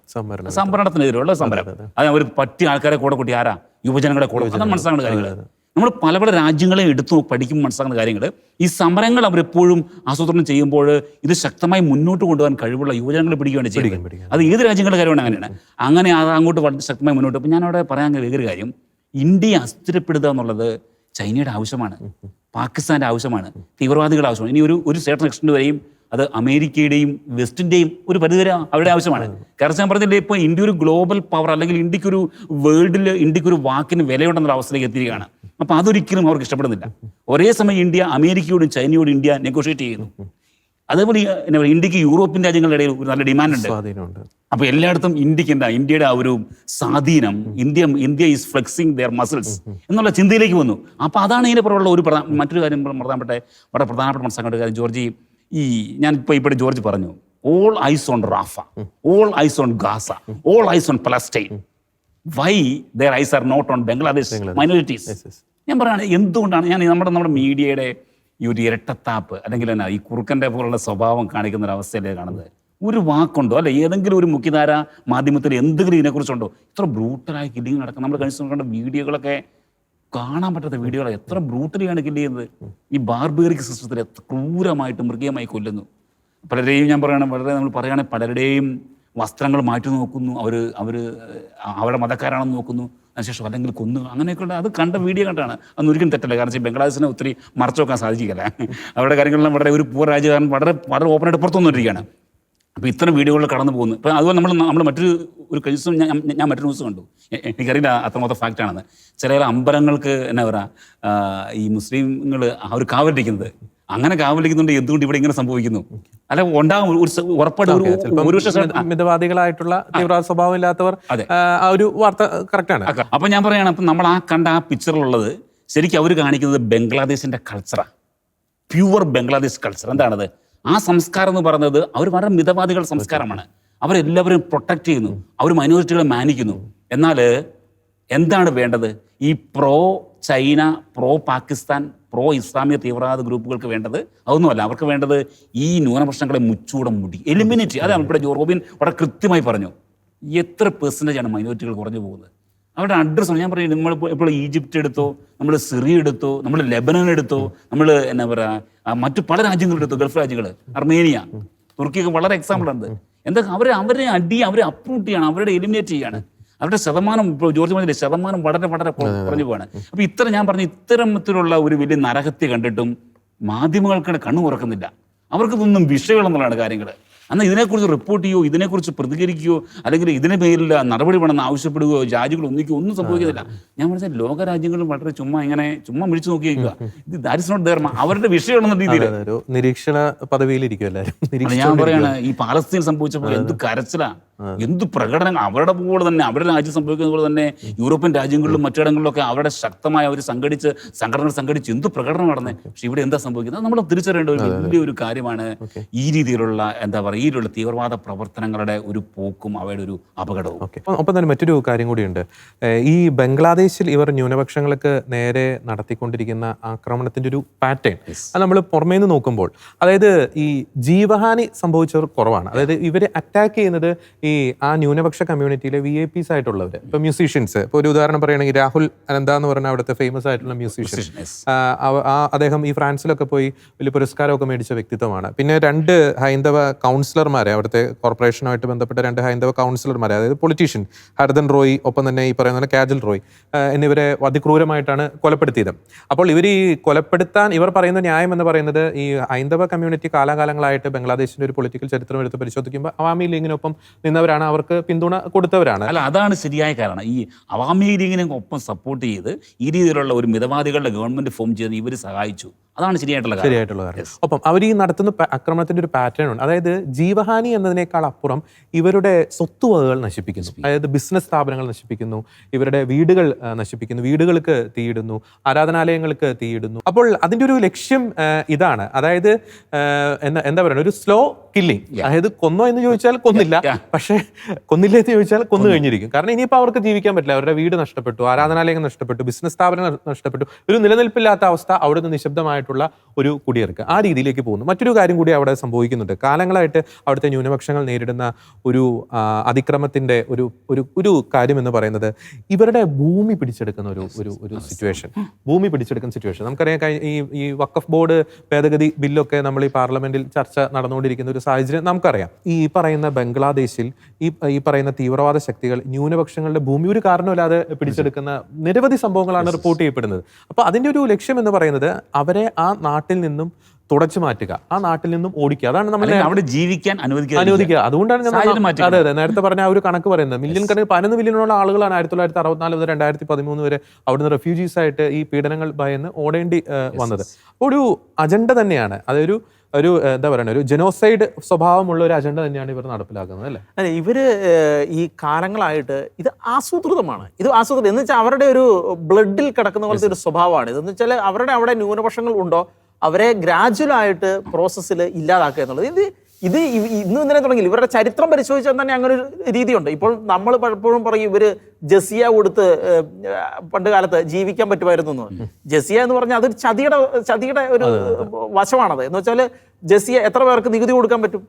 സംഭരണത്തിനെതിരെയുള്ള സമരം അത് അവർ പറ്റിയ ആൾക്കാരെ കൂടെ കൂട്ടി ആരാ? യുവജനങ്ങളെ കൂടെ. അതാണ് മനസ്സിലാക്കുന്ന കാര്യങ്ങൾ നമ്മൾ പല പല രാജ്യങ്ങളെ എടുത്തു പഠിക്കുമ്പോൾ മനസ്സിലാക്കുന്ന കാര്യങ്ങൾ ഈ സമരങ്ങൾ അവരെപ്പോഴും ആസൂത്രണം ചെയ്യുമ്പോൾ ഇത് ശക്തമായി മുന്നോട്ട് കൊണ്ടുപോകാൻ കഴിവുള്ള യുവജനങ്ങളെ പിടിക്കുകയാണ് ചെയ്യുന്നത്. അത് ഏത് രാജ്യങ്ങളുടെ കാര്യമാണ് അങ്ങനെയാണ്. അങ്ങനെ അത് അങ്ങോട്ട് വളരെ ശക്തമായി മുന്നോട്ട്. അപ്പം ഞാനവിടെ പറയാൻ വേറൊരു കാര്യം. ഇന്ത്യയെ അസ്ഥിരപ്പെടുത്തുക എന്നുള്ളത് ചൈനയുടെ ആവശ്യമാണ് പാകിസ്ഥാന്റെ ആവശ്യമാണ് തീവ്രവാദികളുടെ ആവശ്യമാണ്. ഇനി ഒരു ഒരു സേട്ടൻ എക്സ്റ്റൻഡ് വരെയും അത് അമേരിക്കയുടെയും വെസ്റ്റിന്റെയും ഒരു പരിധിവരെ അവരുടെ ആവശ്യമാണ്. കാരണം ഞാൻ പറഞ്ഞില്ലേ ഇപ്പോൾ ഇന്ത്യ ഒരു ഗ്ലോബൽ പവർ അല്ലെങ്കിൽ ഇന്ത്യയ്ക്ക് ഒരു വേൾഡിൽ ഇന്ത്യയ്ക്ക് ഒരു വാക്കിന് വിലയുണ്ടെന്നൊരു അവസ്ഥയിലേക്ക് എത്തിയിരിക്കുകയാണ്. അപ്പോൾ അതൊരിക്കലും അവർക്ക് ഇഷ്ടപ്പെടുന്നില്ല. ഒരേ സമയം ഇന്ത്യ അമേരിക്കയോടും ചൈനയോടും ഇന്ത്യ നെഗോഷിയേറ്റ് ചെയ്യുന്നു. അതേപോലെ എന്നാ പറയുക, ഇന്ത്യയ്ക്ക് യൂറോപ്യൻ രാജ്യങ്ങളുടെ ഇടയിൽ ഒരു നല്ല ഡിമാൻഡ് ഉണ്ട് സ്വാധീനമുണ്ട്. അപ്പൊ എല്ലായിടത്തും ഇന്ത്യയ്ക്ക് എന്താ ഇന്ത്യയുടെ ആ ഒരു സ്വാധീനം India India is flexing their muscles എന്നുള്ള ചിന്തയിലേക്ക് വന്നു. അപ്പൊ അതാണ് ഇതിന്റെ പുറമുള്ള ഒരു പ്രധാന മറ്റൊരു കാര്യം പ്രധാനപ്പെട്ട വളരെ പ്രധാനപ്പെട്ട മനസ്സിലാക്കേണ്ട കാര്യം. ജോർജി ഈ ഞാൻ ഇപ്പോൾ ഇപ്പോഴും ജോർജ് പറഞ്ഞു all eyes on Rafah all eyes on Gaza all eyes on Palestine why their eyes are not on Bangladesh minorities ഞാൻ പറയുകയാണ് എന്തുകൊണ്ടാണ് ഞാൻ നമ്മുടെ നമ്മുടെ മീഡിയയുടെ ഈ ഒരു ഇരട്ടത്താപ്പ് അല്ലെങ്കിൽ എന്നാ ഈ കുറുക്കന്റെ പോലുള്ള സ്വഭാവം കാണിക്കുന്ന ഒരു അവസ്ഥയിലേക്ക് കാണുന്നത്? ഒരു വാക്കുണ്ടോ? അല്ലെ ഏതെങ്കിലും ഒരു മുഖ്യധാര മാധ്യമത്തിൽ എന്തെങ്കിലും ഇതിനെക്കുറിച്ചുണ്ടോ? ഇത്ര ബ്രൂട്ടലായി കില്ലിങ് നടക്കുന്നത് നമ്മൾ കഴിച്ചു നോക്കേണ്ട വീഡിയോകളൊക്കെ കാണാൻ പറ്റാത്ത വീഡിയോകൾ എത്ര ബ്രൂട്ടലിയാണ് കില്ല് ചെയ്യുന്നത്? ഈ ബാർബേറിക് സിസ്റ്റത്തിൽ എത്ര ക്രൂരമായിട്ട് മൃഗീയമായി കൊല്ലുന്നു. പലരെയും ഞാൻ പറയുകയാണ് വളരെ നമ്മൾ പറയുകയാണെങ്കിൽ പലരുടെയും വസ്ത്രങ്ങൾ മാറ്റി നോക്കുന്നു. അവർ അവർ അവരുടെ മതക്കാരാണെന്ന് നോക്കുന്നു. അതിനുശേഷം അല്ലെങ്കിൽ കൊന്നു. അങ്ങനെയൊക്കെയുള്ള അത് കണ്ട വീഡിയോ കണ്ടാണ്. അന്ന് ഒരിക്കലും തെറ്റല്ല. കാരണം വെച്ചാൽ ബംഗ്ലാദേശിനെ ഒത്തിരി മറച്ചു വെക്കാൻ സാധിക്കില്ല അവരുടെ കാര്യങ്ങളെല്ലാം വളരെ ഒരു പൂർ രാജ്യകാരൻ വളരെ വളരെ ഓപ്പണായിട്ട് പുറത്തു വന്നിരിക്കുകയാണ് അപ്പോൾ ഇത്തരം വീഡിയോകളിൽ കടന്നു പോകുന്നു. ഇപ്പോൾ അതുപോലെ നമ്മൾ നമ്മൾ മറ്റൊരു ഒരു കഴിഞ്ഞ ദിവസം ഞാൻ ഞാൻ- മറ്റൊരു ന്യൂസ് കണ്ടു. എനിക്കറിയില്ല അത്രമാത്രം ഫാക്റ്റാണെന്ന് ചില അമ്പലങ്ങൾക്ക് എന്നാ പറയുക ഈ മുസ്ലിങ്ങൾ അവർ കാവലിരിക്കുന്നത്. അങ്ങനെ കാവലിക്കുന്നുണ്ട് എന്തുകൊണ്ട് ഇവിടെ ഇങ്ങനെ സംഭവിക്കുന്നു? അല്ല ഉണ്ടാകും ഒരു ഉറപ്പായിട്ട് മിതവാദികളായിട്ടുള്ള തീവ്രവാദ സ്വഭാവം ഇല്ലാത്തവർ. ആ, ഒരു വാർത്ത കറക്റ്റാണ്. അപ്പൊ ഞാൻ പറയുകയാണ് അപ്പം നമ്മൾ ആ കണ്ട ആ പിക്ചറിലുള്ളത് ശരിക്കും അവർ കാണിക്കുന്നത് ബംഗ്ലാദേശിന്റെ കൾച്ചറാണ് പ്യുവർ ബംഗ്ലാദേശ് കൾച്ചർ എന്താണത്? ആ സംസ്കാരം എന്ന് പറയുന്നത് അവർ വളരെ മിതവാദികൾ സംസ്കാരമാണ്. അവരെല്ലാവരും പ്രൊട്ടക്ട് ചെയ്യുന്നു. അവർ മൈനോറിറ്റികളെ മാനിക്കുന്നു. എന്നാൽ എന്താണ് വേണ്ടത്? ഈ pro China pro Pakistan pro ഇസ്ലാമിക തീവ്രവാദ ഗ്രൂപ്പുകൾക്ക് വേണ്ടത് അതൊന്നുമല്ല. അവർക്ക് വേണ്ടത് ഈ ന്യൂനപക്ഷങ്ങളെ മുച്ചൂടം മുടി. എലിമിനേറ്റ് അതാണ് ഇവിടെ ജോ റോബിൻ വളരെ കൃത്യമായി പറഞ്ഞു. എത്ര പെർസെന്റേജ് ആണ് മൈനോറിറ്റികൾ കുറഞ്ഞു പോകുന്നത്? അവരുടെ അഡ്രസ്സ് ഞാൻ പറയുന്നത് നമ്മൾ ഇപ്പോൾ ഈജിപ്റ്റ് എടുത്തോ നമ്മൾ സിറിയ എടുത്തോ നമ്മൾ ലെബനൻ എടുത്തോ നമ്മൾ എന്നാ പറയുക മറ്റു പല രാജ്യങ്ങളും എടുത്തോ ഗൾഫ് രാജ്യങ്ങൾ അർമേനിയ തുർക്കിയൊക്കെ വളരെ എക്സാമ്പിൾ ഉണ്ട്. എന്താ അവരെ അവരെ അടി അവരെ അപ്രൂട്ട് ചെയ്യാണ് അവരുടെ എലിമിനേറ്റ് ചെയ്യാണ്. അവരുടെ ശതമാനം ഇപ്പോൾ ജോർജ് പറഞ്ഞില്ലേ ശതമാനം വളരെ വളരെ കുറ- കുറഞ്ഞു പോവാണ്. അപ്പൊ ഇത്ര ഞാൻ പറഞ്ഞ ഇത്തരത്തിലുള്ള ഒരു വലിയ നരഹത്യ കണ്ടിട്ടും മാധ്യമങ്ങൾക്ക് കണ്ണു തുറക്കുന്നില്ല. അവർക്ക് ഇതൊന്നും വിഷയങ്ങളെന്നുള്ളതാണ് കാര്യങ്ങൾ എന്നാൽ ഇതിനെക്കുറിച്ച് റിപ്പോർട്ട് ചെയ്യുകയോ ഇതിനെക്കുറിച്ച് പ്രതികരിക്കുകയോ അല്ലെങ്കിൽ ഇതിന് പേരിൽ നടപടി വേണമെന്ന് ആവശ്യപ്പെടുകയോ രാജ്യങ്ങൾ ഒന്നിക്കുകയോ ഒന്നും സംഭവിക്കുന്നില്ല. ഞാൻ പറഞ്ഞ ലോക രാജ്യങ്ങളും വളരെ ചുമ്മാ ഇങ്ങനെ ചുമ്മാ വിളിച്ചു നോക്കിയേക്കുക ഇത് ദാറ്റ് ഇസ് നോട്ട് ധർമ്മ അവരുടെ വിഷയമാണെന്ന രീതിയിൽ. നിരീക്ഷണ പദവിയിലിരിക്കും എല്ലാവരും ഞാൻ. പറയാണ് ഈ പാലസ്തീൻ സംഭവിച്ചപ്പോൾ എന്ത് കരച്ചിലാ. എന്ത് പ്രകടനം? അവരുടെ പോലെ തന്നെ അവരുടെ രാജ്യം സംഭവിക്കുന്ന പോലെ തന്നെ യൂറോപ്യൻ രാജ്യങ്ങളിലും മറ്റിടങ്ങളിലൊക്കെ അവരുടെ ശക്തമായ അവർ സംഘടിച്ച് സംഘടനകൾ സംഘടിച്ച് എന്ത് പ്രകടനം നടന്നേ? പക്ഷെ ഇവിടെ എന്താ സംഭവിക്കുന്നത്? നമ്മൾ തിരിച്ചറിയേണ്ട ഒരു വലിയ ഒരു കാര്യമാണ് ഈ രീതിയിലുള്ള എന്താ പറയുക ഈ രീതിയിലുള്ള തീവ്രവാദ പ്രവർത്തനങ്ങളുടെ ഒരു പോക്കും അവയുടെ ഒരു അപകടവും. ഒപ്പം തന്നെ മറ്റൊരു കാര്യം കൂടിയുണ്ട്. ഈ ബംഗ്ലാദേശിൽ ഇവർ ന്യൂനപക്ഷങ്ങൾക്ക് നേരെ നടത്തിക്കൊണ്ടിരിക്കുന്ന ആക്രമണത്തിന്റെ ഒരു പാറ്റേൺ. അത് നമ്മൾ പുറമേ നിന്ന് നോക്കുമ്പോൾ അതായത് ഈ ജീവഹാനി സംഭവിച്ചവർ കുറവാണ്. അതായത് ഇവരെ അറ്റാക്ക് ചെയ്യുന്നത് ഈ ആ ന്യൂനപക്ഷ കമ്മ്യൂണിറ്റിയിലെ വി ഐ പീസ് ആയിട്ടുള്ളവർ ഇപ്പൊ മ്യൂസീഷ്യൻസ് ഇപ്പൊ ഒരു ഉദാഹരണം പറയുകയാണെങ്കിൽ രാഹുൽ അനന്ത എന്ന് പറഞ്ഞ അവിടുത്തെ ഫേമസ് ആയിട്ടുള്ള മ്യൂസീഷ്യൻ ആ, അദ്ദേഹം ഈ ഫ്രാൻസിലൊക്കെ പോയി വലിയ പുരസ്കാരമൊക്കെ മേടിച്ച വ്യക്തിത്വമാണ്. പിന്നെ രണ്ട് ഹൈന്ദവ കൗൺസിലർമാരെ അവിടുത്തെ കോർപ്പറേഷനുമായിട്ട് ബന്ധപ്പെട്ട രണ്ട് ഹൈന്ദവ കൗൺസിലർമാരെ അതായത് പൊളിറ്റീഷ്യൻ ഹർദൻ റോയ് ഒപ്പം തന്നെ ഈ പറയുന്ന കാജൽ റോയ് എന്നിവരെ അതിക്രൂരമായിട്ടാണ് കൊലപ്പെടുത്തിയത്. അപ്പോൾ ഇവർ ഈ കൊലപ്പെടുത്താൻ ഇവർ പറയുന്ന ന്യായം എന്ന് പറയുന്നത് ഈ ഹൈന്ദവ കമ്മ്യൂണിറ്റി കാലാകാലങ്ങളായിട്ട് ബംഗ്ലാദേശിന്റെ ഒരു പൊളിറ്റിക്കൽ ചരിത്രം എടുത്ത് പരിശോധിക്കുമ്പോൾ അവാമി ലീഗിനൊപ്പം നിന്നവരാണ് അവർക്ക് പിന്തുണ കൊടുത്തവരാണ്. അല്ല അതാണ് ശരിയായ കാരണം. ഈ അവാമി ലീഗിനെ ഒപ്പം സപ്പോർട്ട് ചെയ്ത് ഈ രീതിയിലുള്ള ഒരു മിതവാദികളുടെ ഗവൺമെന്റ് ഫോം ചെയ്ത് ഇവർ സഹായിച്ചു. അതാണ് ശരിയായിട്ടുള്ള ശരിയായിട്ടുള്ള കാര്യം ഒപ്പം അവർ ഈ നടത്തുന്ന ആക്രമണത്തിന്റെ ഒരു പാറ്റേൺ ഉണ്ട്. അതായത് ജീവഹാനി എന്നതിനേക്കാൾ അപ്പുറം ഇവരുടെ സ്വത്തുവകകൾ നശിപ്പിക്കുന്നു. അതായത് ബിസിനസ് സ്ഥാപനങ്ങൾ നശിപ്പിക്കുന്നു. ഇവരുടെ വീടുകൾ നശിപ്പിക്കുന്നു. വീടുകൾക്ക് തീയിടുന്നു. ആരാധനാലയങ്ങൾക്ക് തീയിടുന്നു. അപ്പോൾ അതിന്റെ ഒരു ലക്ഷ്യം ഇതാണ്. അതായത് എന്താ എന്താ പറയുക ഒരു സ്ലോ കില്ലിംഗ് അതായത് കൊന്നോ എന്ന് ചോദിച്ചാൽ കൊന്നില്ല. പക്ഷേ കൊന്നില്ല എന്ന് ചോദിച്ചാൽ കൊന്നു കഴിഞ്ഞിരിക്കും. കാരണം ഇനിയിപ്പോൾ അവർക്ക് ജീവിക്കാൻ പറ്റില്ല. അവരുടെ വീട് നഷ്ടപ്പെട്ടു ആരാധനാലയം നഷ്ടപ്പെട്ടു ബിസിനസ് സ്ഥാപനം നഷ്ടപ്പെട്ടു. ഒരു നിലനിൽപ്പില്ലാത്ത അവസ്ഥ അവിടെ നിന്ന് നിശബ്ദമായിട്ടുള്ള ഒരു കുടിയിറക്ക് ആ രീതിയിലേക്ക് പോകുന്നു. മറ്റൊരു കാര്യം കൂടി അവിടെ സംഭവിക്കുന്നുണ്ട്. കാലങ്ങളായിട്ട് അവിടുത്തെ ന്യൂനപക്ഷങ്ങൾ നേരിടുന്ന ഒരു അതിക്രമത്തിന്റെ ഒരു ഒരു ഒരു കാര്യം എന്ന് പറയുന്നത് ഇവരുടെ ഭൂമി പിടിച്ചെടുക്കുന്ന ഒരു ഒരു ഒരു സിറ്റുവേഷൻ ഭൂമി പിടിച്ചെടുക്കുന്ന സിറ്റുവേഷൻ നമുക്കറിയാം ഈ ഈ വക്കഫ് ബോർഡ് ഭേദഗതി ബില്ലൊക്കെ നമ്മൾ ഈ പാർലമെന്റിൽ ചർച്ച നടന്നുകൊണ്ടിരിക്കുന്ന ഒരു സാഹചര്യം നമുക്കറിയാം. ഈ പറയുന്ന ബംഗ്ലാദേശിൽ ഈ ഈ പറയുന്ന തീവ്രവാദ ശക്തികൾ ന്യൂനപക്ഷങ്ങളുടെ ഭൂമി ഒരു കാരണമില്ലാതെ പിടിച്ചെടുക്കുന്ന നിരവധി സംഭവങ്ങളാണ് റിപ്പോർട്ട് ചെയ്യപ്പെടുന്നത്. അപ്പൊ അതിന്റെ ഒരു ലക്ഷ്യം എന്ന് പറയുന്നത് അവരെ ആ നാട്ടിൽ നിന്നും തുടച്ചു മാറ്റുക ആ നാട്ടിൽ നിന്നും ഓടിക്കുക. അതാണ് നമ്മൾ അവിടെ ജീവിക്കാൻ അനുവദിക്കുക അനുവദിക്കുക. അതുകൊണ്ടാണ് ഞാൻ അതെ അതെ. നേരത്തെ പറഞ്ഞ ആ ഒരു കണക്ക് പറയുന്നത്. മില്യൺ കണക്കിന് പതിനൊന്ന് മില്യണോളം ആളുകളാണ് ആയിരത്തി തൊള്ളായിരത്തി അറുപത്തിനാല് മുതൽ രണ്ടായിരത്തി പതിമൂന്ന് വരെ അവിടുന്ന് റെഫ്യൂജീസ് ആയിട്ട് ഈ പീഡനങ്ങൾ ഭയന്ന് ഓടേണ്ടി വന്നത്. അപ്പോൾ ഒരു അജണ്ട തന്നെയാണ്. അതൊരു ഒരു എന്താ പറയുക ഒരു ജനോസൈഡ് സ്വഭാവമുള്ള ഒരു അജണ്ട തന്നെയാണ് ഇവർ നടപ്പിലാക്കുന്നത് അല്ലേ? അല്ല ഇവർ ഈ കാലങ്ങളായിട്ട് ഇത് ആസൂത്രിതമാണ്. ഇത് ആസൂത്രിതം. എന്ന് വെച്ചാൽ അവരുടെ ഒരു ബ്ലഡിൽ കിടക്കുന്ന പോലത്തെ ഒരു സ്വഭാവമാണ്. ഇതെന്ന് വെച്ചാൽ അവരുടെ അവിടെ ന്യൂനപക്ഷങ്ങൾ ഉണ്ടോ? അവരെ ഗ്രാജുവൽ ആയിട്ട് പ്രോസസ്സിൽ ഇല്ലാതാക്കുക എന്നുള്ളത്. ഇത് ഇത് ഇന്ന് ഇന്നലെ തുടങ്ങി ഇവരുടെ ചരിത്രം പരിശോധിച്ചാൽ തന്നെ അങ്ങനെ ഒരു രീതിയുണ്ട്. ഇപ്പോൾ നമ്മൾ പലപ്പോഴും പറയും ഇവർ ജസിയ കൊടുത്ത് പണ്ട് കാലത്ത് ജീവിക്കാൻ പറ്റുമായിരുന്നു എന്ന്. ജസിയ എന്ന് പറഞ്ഞാൽ അതൊരു ചതിയുടെ ചതിയുടെ ഒരു വശമാണത്. എന്ന് വെച്ചാൽ ജസിയ എത്ര പേർക്ക് നികുതി കൊടുക്കാൻ പറ്റും?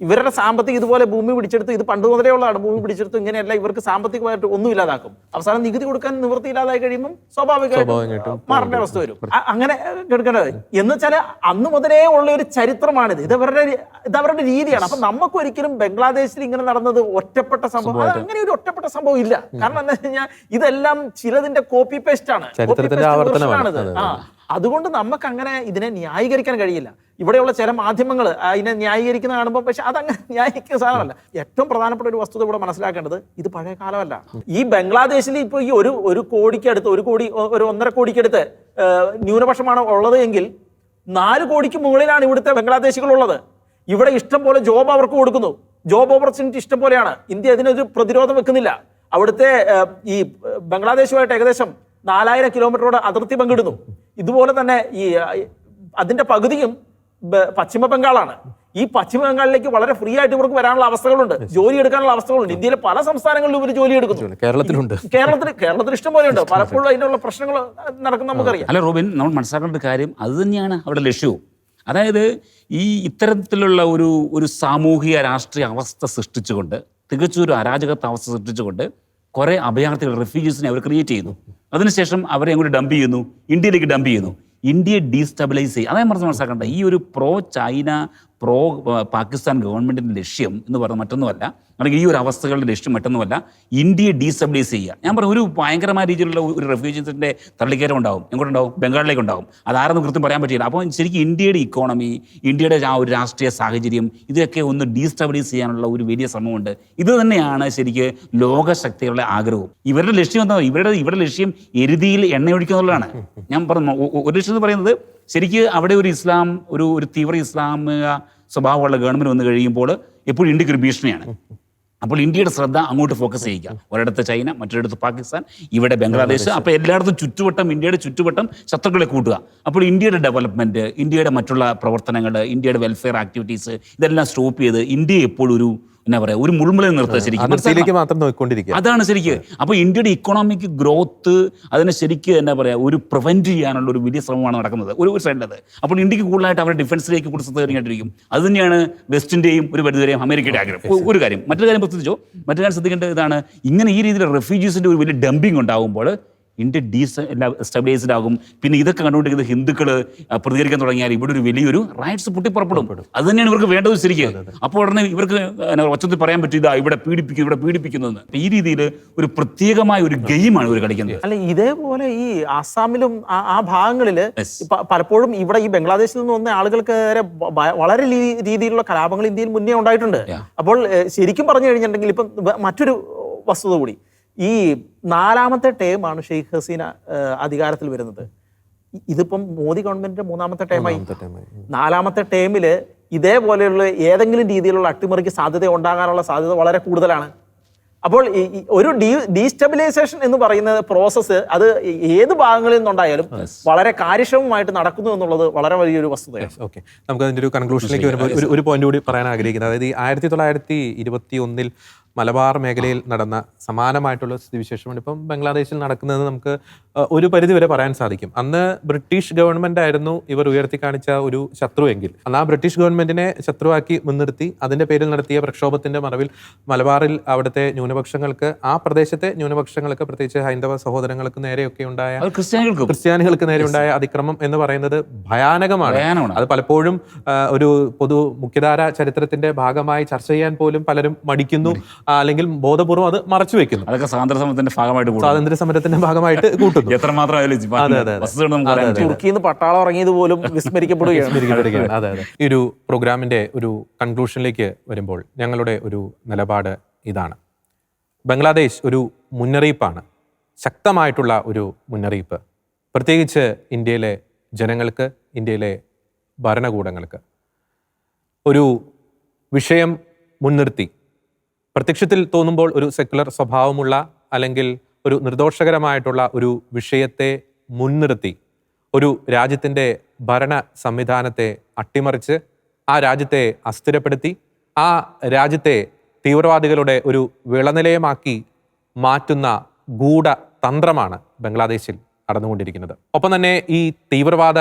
ഇവരുടെ സാമ്പത്തികം ഇതുപോലെ ഭൂമി പിടിച്ചെടുത്ത് ഇത് പണ്ട് മുതലേ ഉള്ളതാണ്. ഭൂമി പിടിച്ചെടുത്ത് ഇങ്ങനെയല്ല ഇവർക്ക് സാമ്പത്തികമായിട്ട് ഒന്നും ഇല്ലാതാക്കും. അവസാനം നികുതി കൊടുക്കാൻ നിവൃത്തിയില്ലാതായി കഴിയുമ്പോൾ സ്വാഭാവികമായിട്ട് മാറേണ്ട അവസ്ഥ വരും. അങ്ങനെ എടുക്കേണ്ടത് എന്ന് വെച്ചാൽ അന്ന് മുതലേ ഉള്ള ഒരു ചരിത്രമാണിത്. ഇത് അവരുടെ ഇത് അവരുടെ രീതിയാണ്. അപ്പൊ നമുക്ക് ഒരിക്കലും ബംഗ്ലാദേശിൽ ഇങ്ങനെ നടന്നത് ഒറ്റപ്പെട്ട സംഭവം അത് അങ്ങനെ ഒരു ഒറ്റപ്പെട്ട സംഭവം ഇല്ല. കാരണം എന്താ വെച്ച് കഴിഞ്ഞാൽ ഇതെല്ലാം ചിലതിന്റെ കോപ്പി പേസ്റ്റ് ആണ്. അതുകൊണ്ട് നമുക്ക് അങ്ങനെ ഇതിനെ ന്യായീകരിക്കാൻ കഴിയില്ല. ഇവിടെയുള്ള ചില മാധ്യമങ്ങൾ അതിനെ ന്യായീകരിക്കുന്ന കാണുമ്പോൾ പക്ഷെ അതങ്ങനെ ന്യായീകരിക്കുന്ന സാധനമല്ല. ഏറ്റവും പ്രധാനപ്പെട്ട ഒരു വസ്തുത ഇവിടെ മനസ്സിലാക്കേണ്ടത് ഇത് പഴയ കാലമല്ല. ഈ ബംഗ്ലാദേശിൽ ഇപ്പോൾ ഈ ഒരു ഒരു കോടിക്ക് അടുത്ത് ഒരു കോടി ഒരു ഒന്നര കോടിക്കടുത്ത് ന്യൂനപക്ഷമാണ് ഉള്ളത് എങ്കിൽ നാല് കോടിക്ക് മുകളിലാണ് ഇവിടുത്തെ ബംഗ്ലാദേശികളുള്ളത് ഇവിടെ ഇഷ്ടം പോലെ ജോബ് അവർക്ക് കൊടുക്കുന്നു. ജോബ് ഓപ്പർച്യൂണിറ്റി ഇഷ്ടം പോലെയാണ്. ഇന്ത്യ അതിനൊരു പ്രതിരോധം വെക്കുന്നില്ല. അവിടുത്തെ ഈ ബംഗ്ലാദേശുമായിട്ട് ഏകദേശം നാലായിരം കിലോമീറ്ററോട് അതിർത്തി പങ്കിടുന്നു. ഇതുപോലെ തന്നെ ഈ അതിന്റെ അതിന്റെ പകുതിയും പശ്ചിമ ബംഗാളാണ്. ഈ പശ്ചിമ ബംഗാളിലേക്ക് വളരെ ഫ്രീ ആയിട്ട് ഇവർക്ക് വരാനുള്ള അവസ്ഥകളുണ്ട്. ജോലി എടുക്കാനുള്ള അവസ്ഥകളുണ്ട്. ഇന്ത്യയിലെ പല സംസ്ഥാനങ്ങളിലും ഇവർ ജോലി എടുക്കുന്നു. കേരളത്തിലുണ്ട്. കേരളത്തിൽ കേരളത്തിൽ ഇഷ്ടം പോലെ ഉണ്ട്. പലപ്പോഴും അതിനുള്ള പ്രശ്നങ്ങൾ നടക്കുന്ന നമുക്കറിയാം. അല്ല റോബിൻ നമ്മൾ മനസ്സിലാക്കേണ്ട കാര്യം അത് തന്നെയാണ് അവിടെ ലക്ഷ്യവും. അതായത് ഈ ഇത്തരത്തിലുള്ള ഒരു ഒരു സാമൂഹിക രാഷ്ട്രീയ അവസ്ഥ സൃഷ്ടിച്ചുകൊണ്ട് തികച്ചൊരു അരാജകത്വ അവസ്ഥ സൃഷ്ടിച്ചുകൊണ്ട് കുറേ അഭയാർത്ഥികൾ റെഫ്യൂജീസിനെ അവർ ക്രിയേറ്റ് ചെയ്യുന്നു. അതിനുശേഷം അവരെ അങ്ങോട്ട് ഡംപ് ചെയ്യുന്നു ഇന്ത്യയിലേക്ക് ഡംപ് ചെയ്യുന്നു. ഇന്ത്യയെ ഡീസ്റ്റബിലൈസ് ചെയ്യും അതായത് മനസ്സിലാക്കേണ്ട ഈ ഒരു പ്രോ ചൈന പ്രോ പാകിസ്ഥാൻ ഗവൺമെന്റിന്റെ ലക്ഷ്യം എന്ന് പറയുന്നത് മറ്റൊന്നുമല്ല അല്ലെങ്കിൽ ഈ ഒരു അവസ്ഥകളുടെ ലക്ഷ്യം മറ്റൊന്നുമല്ല ഇന്ത്യയെ ഡീസ്റ്റബിലൈസ് ചെയ്യുക. ഞാൻ പറഞ്ഞു ഒരു ഭയങ്കരമായ രീതിയിലുള്ള ഒരു റെഫ്യൂജീസിന്റെ തള്ളിക്കയറ്റം ഉണ്ടാവും. എങ്ങോട്ടുണ്ടാവും? ബംഗാളിലേക്ക് ഉണ്ടാവും അതാരെന്ന് കൃത്യം പറയാൻ പറ്റില്ല അപ്പോൾ ശരിക്കും ഇന്ത്യയുടെ ഇക്കോണമി ഇന്ത്യയുടെ ആ ഒരു രാഷ്ട്രീയ സാഹചര്യം ഇതൊക്കെ ഒന്ന് ഡീസ്റ്റബിലൈസ് ചെയ്യാനുള്ള ഒരു വലിയ ശ്രമമുണ്ട്. ഇത് തന്നെയാണ് ശരിക്ക് ലോകശക്തികളുടെ ആഗ്രഹവും. ഇവരുടെ ലക്ഷ്യം എന്താ? ഇവരുടെ ഇവരുടെ ലക്ഷ്യം എരുതിയിൽ എണ്ണയൊഴിക്കുക എന്നുള്ളതാണ് ഞാൻ പറഞ്ഞു ഒരു ലക്ഷ്യം എന്ന് പറയുന്നത് ശരിക്ക് അവിടെ ഒരു ഇസ്ലാം ഒരു ഒരു തീവ്ര ഇസ്ലാമിക സ്വഭാവമുള്ള ഗവൺമെന്റ് വന്നു കഴിയുമ്പോൾ എപ്പോഴും ഇന്ത്യയ്ക്ക് ഒരു ഭീഷണിയാണ്. അപ്പോൾ ഇന്ത്യയുടെ ശ്രദ്ധ അങ്ങോട്ട് ഫോക്കസ് ചെയ്യുക. ഒരിടത്ത് ചൈന മറ്റൊരിടത്ത് പാകിസ്ഥാൻ ഇവിടെ ബംഗ്ലാദേശ്. അപ്പോൾ എല്ലായിടത്തും ചുറ്റുവട്ടം ഇന്ത്യയുടെ ചുറ്റുവട്ടം ശത്രുക്കളെ കൂട്ടുക. അപ്പോൾ ഇന്ത്യയുടെ ഡെവലപ്മെന്റ് ഇന്ത്യയുടെ മറ്റുള്ള പ്രവർത്തനങ്ങൾ ഇന്ത്യയുടെ വെൽഫെയർ ആക്ടിവിറ്റീസ് ഇതെല്ലാം സ്റ്റോപ്പ് ചെയ്ത് ഇന്ത്യ എപ്പോഴും ഒരു എന്നാ പറയാ ഒരു മുൾമുളയിൽ നിർത്തുക ശരിക്കും. മാത്രം നോക്കിക്കൊണ്ടിരിക്കുക. അതാണ് ശരിക്ക്. അപ്പോൾ ഇന്ത്യയുടെ ഇക്കണോമിക് ഗ്രോത്ത് അതിനെ ശരിക്ക് എന്താ പറയാ ഒരു പ്രിവെന്റ് ചെയ്യാനുള്ള ഒരു വലിയ ശ്രമമാണ് നടക്കുന്നത്. ഒരു ഒരു സൈഡിലത് അപ്പോൾ ഇന്ത്യയ്ക്ക് കൂടുതലായിട്ട് അവരുടെ ഡിഫൻസിലേക്ക് കൂടുതൽ ശ്രദ്ധ കയറിക്കൊണ്ടിരിക്കും അത് തന്നെയാണ് വെസ്റ്റിന്റെയും ഒരു പരിധിവരെയും അമേരിക്കയുടെ ആഗ്രഹം. ഒരു കാര്യം. മറ്റൊരു കാര്യം പ്രത്യേകിച്ചോ? മറ്റൊരു കാര്യം ശ്രദ്ധിക്കേണ്ട ഇതാണ്. ഇങ്ങനെ ഈ രീതിയിൽ റെഫ്യൂജീസിന്റെ ഒരു വലിയ ഡംപിംഗ് ഉണ്ടാകുമ്പോൾ ഇന്ത്യ ഡീസ് സ്റ്റെബിലൈസ്ഡ് ആകും. പിന്നെ ഇതൊക്കെ കണ്ടുകൊണ്ടിരിക്കുന്ന ഹിന്ദുക്കൾ പ്രതികരിക്കാൻ തുടങ്ങിയാൽ ഇവിടെ ഒരു വലിയൊരു റൈറ്റ്സ് പൊട്ടിപ്പുറപ്പെടും അത് തന്നെയാണ് ഇവർക്ക് വേണ്ടത് ശരിക്കും. അപ്പോൾ ഉടനെ ഇവർക്ക് ഒച്ചത്തിൽ പറയാൻ പറ്റും ഇതാ ഇവിടെ പീഡിപ്പിക്കും ഇവിടെ പീഡിപ്പിക്കുന്നതെന്ന്. ഈ രീതിയിൽ ഒരു പ്രത്യേകമായ ഒരു ഗെയിമാണ് ഇവർ കളിക്കുന്നത്. അല്ല ഇതേപോലെ ഈ ആസാമിലും ആ-. പ- പലപ്പോഴും ഇവിടെ ഈ ബംഗ്ലാദേശിൽ നിന്ന് വന്ന ആളുകൾക്ക് വളരെ രീതിയിലുള്ള കലാപങ്ങൾ ഇന്ത്യയിൽ മുന്നേ ഉണ്ടായിട്ടുണ്ട്. അപ്പോൾ ശരിക്കും പറഞ്ഞു കഴിഞ്ഞിട്ടുണ്ടെങ്കിൽ ഇപ്പം മറ്റൊരു വസ്തുത കൂടി. ഈ നാലാമത്തെ ടേമാണ് ഷെയ്ഖ് ഹസീന അധികാരത്തിൽ വരുന്നത്. ഇതിപ്പം മോദി ഗവൺമെന്റിന്റെ മൂന്നാമത്തെ ടേമായി. നാലാമത്തെ ടേമിൽ ഇതേപോലെയുള്ള ഏതെങ്കിലും രീതിയിലുള്ള അട്ടിമറിക്ക് സാധ്യത ഉണ്ടാകാനുള്ള സാധ്യത വളരെ കൂടുതലാണ്. അപ്പോൾ ഒരു ഡീ ഡീസ്റ്റബിലൈസേഷൻ എന്ന് പറയുന്ന പ്രോസസ്സ് അത് ഏത് ഭാഗങ്ങളിൽ നിന്നുണ്ടായാലും വളരെ കാര്യക്ഷമമായിട്ട് നടക്കുന്നു എന്നുള്ളത് വളരെ വലിയൊരു വസ്തുതയാണ്. ഓക്കെ നമുക്ക് അതിന്റെ ഒരു കൺക്ലൂഷനിലേക്ക് വരുമ്പോൾ ഒരു ഒരു പോയിന്റ് കൂടി പറയാൻ ആഗ്രഹിക്കുന്നത്. അതായത് ഈ ആയിരത്തി തൊള്ളായിരത്തി ഇരുപത്തി ഒന്നിൽ മലബാർ മേഖലയിൽ നടന്ന സമാനമായിട്ടുള്ള സ്ഥിതിവിശേഷമാണ് ഇപ്പം ബംഗ്ലാദേശിൽ നടക്കുന്നത് നമുക്ക് ഒരു പരിധി വരെ പറയാൻ സാധിക്കും. അന്ന് ബ്രിട്ടീഷ് ഗവൺമെന്റ് ആയിരുന്നു ഇവർ ഉയർത്തി കാണിച്ച ഒരു ശത്രുവെങ്കിൽ. അന്ന് ആ ബ്രിട്ടീഷ് ഗവൺമെന്റിനെ ശത്രുവാക്കി മുൻനിർത്തി അതിന്റെ പേരിൽ നടത്തിയ പ്രക്ഷോഭത്തിന്റെ മറവിൽ മലബാറിൽ അവിടുത്തെ ന്യൂനപക്ഷങ്ങൾക്ക് ആ പ്രദേശത്തെ ന്യൂനപക്ഷങ്ങൾക്ക് പ്രത്യേകിച്ച് ഹൈന്ദവ സഹോദരങ്ങൾക്ക് നേരെയൊക്കെ ഉണ്ടായ ക്രിസ്ത്യാനികൾക്ക്. ക്രിസ്ത്യാനികൾക്ക് നേരെ ഉണ്ടായ അതിക്രമം എന്ന് പറയുന്നത് ഭയാനകമാണ്. അത് പലപ്പോഴും ഒരു പൊതു മുഖ്യധാര ചരിത്രത്തിന്റെ ഭാഗമായി ചർച്ച ചെയ്യാൻ പോലും പലരും മടിക്കുന്നു. അല്ലെങ്കിൽ ബോധപൂർവം അത് മറച്ചു വെക്കുന്നു. അതൊക്കെ സ്വാതന്ത്ര്യ സമരത്തിന്റെ ഭാഗമായിട്ട് സ്വാതന്ത്ര്യ സമരത്തിന്റെ ഭാഗമായിട്ട് കൂട്ടുന്നു. എത്രമാത്രം നിന്ന് പട്ടാളം ഇറങ്ങിയത് പോലും വിസ്മരിക്കപ്പെടുകയാണ്. വിസ്മരിക്കപ്പെടുകയാണ്. അതെ അതെ. ഈ ഒരു പ്രോഗ്രാമിന്റെ ഒരു കൺക്ലൂഷനിലേക്ക് വരുമ്പോൾ ഞങ്ങളുടെ ഒരു നിലപാട് ഇതാണ്. ബംഗ്ലാദേശ് ഒരു മുന്നറിയിപ്പാണ്. ശക്തമായിട്ടുള്ള ഒരു മുന്നറിയിപ്പ്. പ്രത്യേകിച്ച് ഇന്ത്യയിലെ ജനങ്ങൾക്ക് ഇന്ത്യയിലെ ഭരണകൂടങ്ങൾക്ക്. ഒരു വിഷയം മുൻനിർത്തി. പ്രത്യക്ഷത്തിൽ തോന്നുമ്പോൾ ഒരു സെക്കുലർ സ്വഭാവമുള്ള അല്ലെങ്കിൽ ഒരു നിർദോഷകരമായിട്ടുള്ള ഒരു വിഷയത്തെ മുൻനിർത്തി ഒരു രാജ്യത്തിന്റെ ഭരണ സംവിധാനത്തെ അട്ടിമറിച്ച് ആ രാജ്യത്തെ അസ്ഥിരപ്പെടുത്തി ആ രാജ്യത്തെ തീവ്രവാദികളുടെ ഒരു വിളനിലയമാക്കി മാറ്റുന്ന ഗൂഢ തന്ത്രമാണ് ബംഗ്ലാദേശിൽ നടന്നുകൊണ്ടിരിക്കുന്നത്. ഒപ്പം തന്നെ ഈ തീവ്രവാദ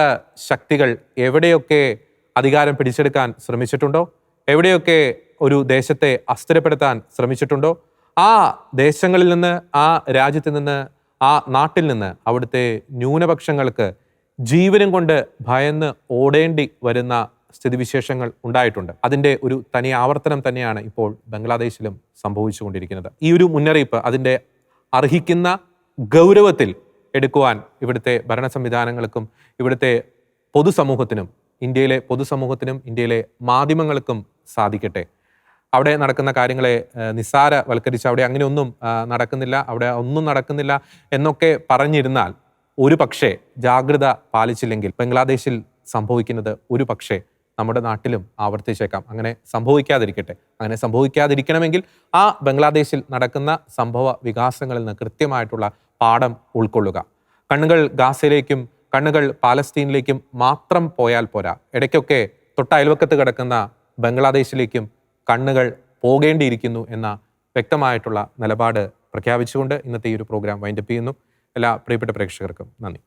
ശക്തികൾ എവിടെയൊക്കെ അധികാരം പിടിച്ചെടുക്കാൻ ശ്രമിച്ചിട്ടുണ്ടോ? എവിടെയൊക്കെ ഒരു ദേശത്തെ അസ്ഥിരപ്പെടുത്താൻ ശ്രമിച്ചിട്ടുണ്ടോ? ആ ദേശങ്ങളിൽ നിന്ന് ആ രാജ്യത്ത് നിന്ന് ആ നാട്ടിൽ നിന്ന് അവിടുത്തെ ന്യൂനപക്ഷങ്ങൾക്ക് ജീവനും കൊണ്ട് ഭയന്ന് ഓടേണ്ടി വരുന്ന സ്ഥിതിവിശേഷങ്ങൾ ഉണ്ടായിട്ടുണ്ട്. അതിന്റെ ഒരു തനി ആവർത്തനം തന്നെയാണ് ഇപ്പോൾ ബംഗ്ലാദേശിലും സംഭവിച്ചുകൊണ്ടിരിക്കുന്നത്. ഈ ഒരു മുന്നറിയിപ്പ് അതിന്റെ അർഹിക്കുന്ന ഗൗരവത്തിൽ എടുക്കുവാൻ ഇവിടുത്തെ ഭരണ സംവിധാനങ്ങൾക്കും ഇവിടുത്തെ പൊതുസമൂഹത്തിനും ഇന്ത്യയിലെ പൊതുസമൂഹത്തിനും ഇന്ത്യയിലെ മാധ്യമങ്ങൾക്കും സാധിക്കട്ടെ. അവിടെ നടക്കുന്ന കാര്യങ്ങളെ നിസ്സാരവൽക്കരിച്ച് അവിടെ അങ്ങനെയൊന്നും നടക്കുന്നില്ല അവിടെ ഒന്നും നടക്കുന്നില്ല എന്നൊക്കെ പറഞ്ഞിരുന്നാൽ ഒരു പക്ഷേ ജാഗ്രത പാലിച്ചില്ലെങ്കിൽ ബംഗ്ലാദേശിൽ സംഭവിക്കുന്നത് ഒരു പക്ഷേ നമ്മുടെ നാട്ടിലും ആവർത്തിച്ചേക്കാം. അങ്ങനെ സംഭവിക്കാതിരിക്കട്ടെ. അങ്ങനെ സംഭവിക്കാതിരിക്കണമെങ്കിൽ ആ ബംഗ്ലാദേശിൽ നടക്കുന്ന സംഭവ വികാസങ്ങളിൽ നിന്ന് കൃത്യമായിട്ടുള്ള പാഠം ഉൾക്കൊള്ളുക. കണ്ണുകൾ ഗാസയിലേക്കും കണ്ണുകൾ പാലസ്തീനിലേക്കും മാത്രം പോയാൽ പോരാ. ഇടയ്ക്കൊക്കെ തൊട്ടയൽവക്കത്ത് കിടക്കുന്ന ബംഗ്ലാദേശിലേക്കും കണ്ണുകൾ പോകേണ്ടിയിരിക്കുന്നു എന്ന വ്യക്തമായിട്ടുള്ള നിലപാട് പ്രഖ്യാപിച്ചുകൊണ്ട് ഇന്നത്തെ ഈ ഒരു പ്രോഗ്രാം വൈൻഡപ്പ് ചെയ്യുന്നു. എല്ലാ പ്രിയപ്പെട്ട പ്രേക്ഷകർക്കും നന്ദി.